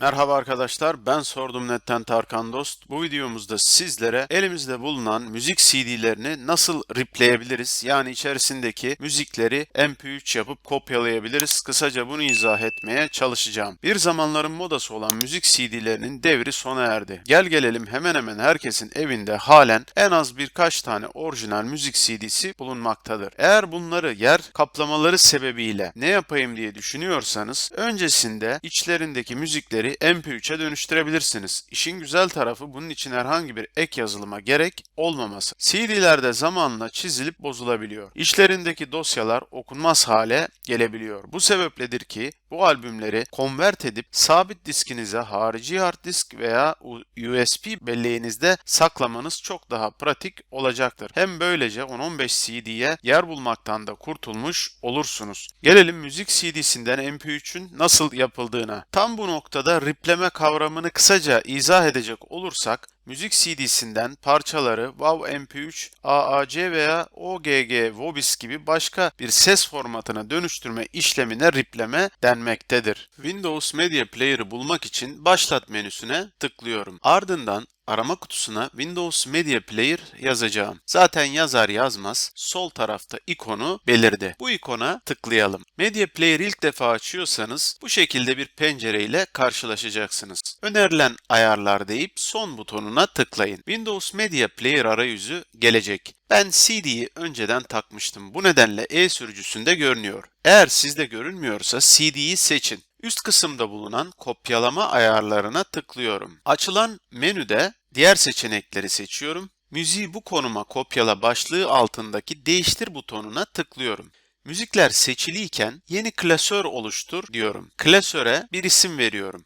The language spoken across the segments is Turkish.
Merhaba arkadaşlar, ben Sordum Net'ten Tarkan Dost. Bu videomuzda sizlere elimizde bulunan müzik CD'lerini nasıl ripleyebiliriz? Yani içerisindeki müzikleri MP3 yapıp kopyalayabiliriz. Kısaca bunu izah etmeye çalışacağım. Bir zamanların modası olan müzik CD'lerinin devri sona erdi. Gel gelelim hemen hemen herkesin evinde halen en az birkaç tane orijinal müzik CD'si bulunmaktadır. Eğer bunları yer kaplamaları sebebiyle ne yapayım diye düşünüyorsanız öncesinde içlerindeki müzikleri MP3'e dönüştürebilirsiniz. İşin güzel tarafı bunun için herhangi bir ek yazılıma gerek olmaması. CD'lerde zamanla çizilip bozulabiliyor. İçlerindeki dosyalar okunmaz hale gelebiliyor. Bu sebepledir ki bu albümleri konvert edip sabit diskinize harici hard disk veya USB belleğinizde saklamanız çok daha pratik olacaktır. Hem böylece 10-15 CD'ye yer bulmaktan da kurtulmuş olursunuz. Gelelim müzik CD'sinden MP3'ün nasıl yapıldığına. Tam bu noktada ripleme kavramını kısaca izah edecek olursak, müzik CD'sinden parçaları WAV MP3, AAC veya OGG Vobis gibi başka bir ses formatına dönüştürme işlemine ripleme denmektedir. Windows Media Player'ı bulmak için Başlat menüsüne tıklıyorum. Ardından arama kutusuna Windows Media Player yazacağım. Zaten yazar yazmaz sol tarafta ikonu belirdi. Bu ikona tıklayalım. Media Player ilk defa açıyorsanız bu şekilde bir pencere ile karşılaşacaksınız. Önerilen ayarlar deyip son butonuna tıklayın. Windows Media Player arayüzü gelecek. Ben CD'yi önceden takmıştım. Bu nedenle E sürücüsünde görünüyor. Eğer sizde görünmüyorsa CD'yi seçin. Üst kısımda bulunan kopyalama ayarlarına tıklıyorum. Açılan menüde diğer seçenekleri seçiyorum. Müziği bu konuma kopyala başlığı altındaki değiştir butonuna tıklıyorum. Müzikler seçiliyken yeni klasör oluştur diyorum. Klasöre bir isim veriyorum.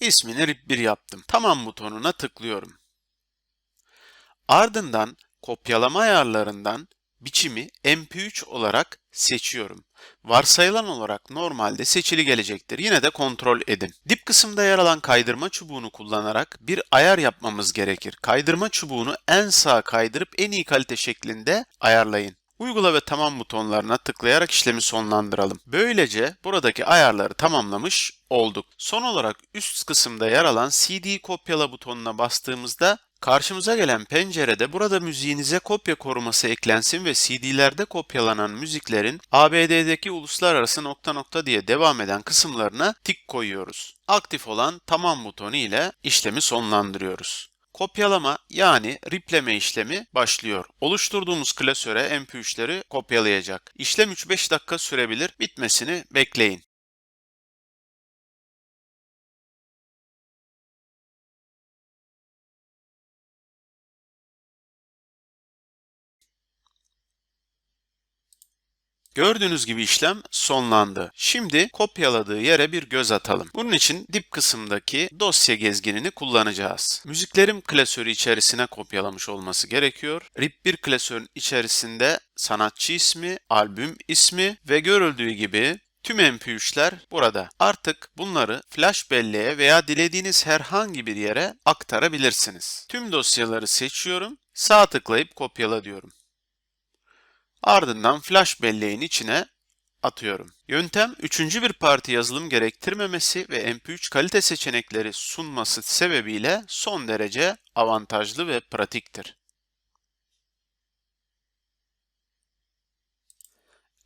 İsmini RIP1 yaptım. Tamam butonuna tıklıyorum. Ardından kopyalama ayarlarından biçimi MP3 olarak seçiyorum. Varsayılan olarak normalde seçili gelecektir. Yine de kontrol edin. Dip kısımda yer alan kaydırma çubuğunu kullanarak bir ayar yapmamız gerekir. Kaydırma çubuğunu en sağa kaydırıp en iyi kalite şeklinde ayarlayın. Uygula ve tamam butonlarına tıklayarak işlemi sonlandıralım. Böylece buradaki ayarları tamamlamış olduk. Son olarak üst kısımda yer alan CD kopyala butonuna bastığımızda Karşımıza gelen pencerede burada müziğinize kopya koruması eklensin ve CD'lerde kopyalanan müziklerin ABD'deki uluslararası nokta nokta diye devam eden kısımlarına tik koyuyoruz. Aktif olan tamam butonu ile işlemi sonlandırıyoruz. Kopyalama yani ripleme işlemi başlıyor. Oluşturduğumuz klasöre MP3'leri kopyalayacak. İşlem 3-5 dakika sürebilir. Bitmesini bekleyin. Gördüğünüz gibi işlem sonlandı. Şimdi kopyaladığı yere bir göz atalım. Bunun için dip kısımdaki dosya gezginini kullanacağız. Müziklerim klasörü içerisine kopyalamış olması gerekiyor. RIP1 klasörün içerisinde sanatçı ismi, albüm ismi ve görüldüğü gibi Tüm MP3'ler burada. Artık bunları flash belleğe veya dilediğiniz herhangi bir yere aktarabilirsiniz. Tüm dosyaları seçiyorum, sağ tıklayıp kopyala diyorum. Ardından flash belleğin içine atıyorum. Yöntem üçüncü bir parti yazılım gerektirmemesi ve MP3 kalite seçenekleri sunması sebebiyle son derece avantajlı ve pratiktir.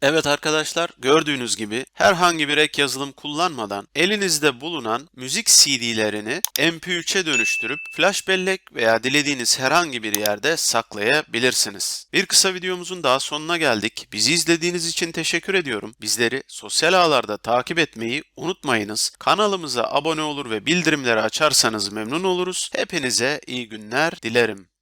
Evet arkadaşlar gördüğünüz gibi herhangi bir ek yazılım kullanmadan elinizde bulunan müzik CD'lerini MP3'e dönüştürüp flash bellek veya dilediğiniz herhangi bir yerde saklayabilirsiniz. Bir kısa videomuzun daha sonuna geldik. Bizi izlediğiniz için teşekkür ediyorum. Bizleri sosyal ağlarda takip etmeyi unutmayınız. Kanalımıza abone olur ve bildirimleri açarsanız memnun oluruz. Hepinize iyi günler dilerim.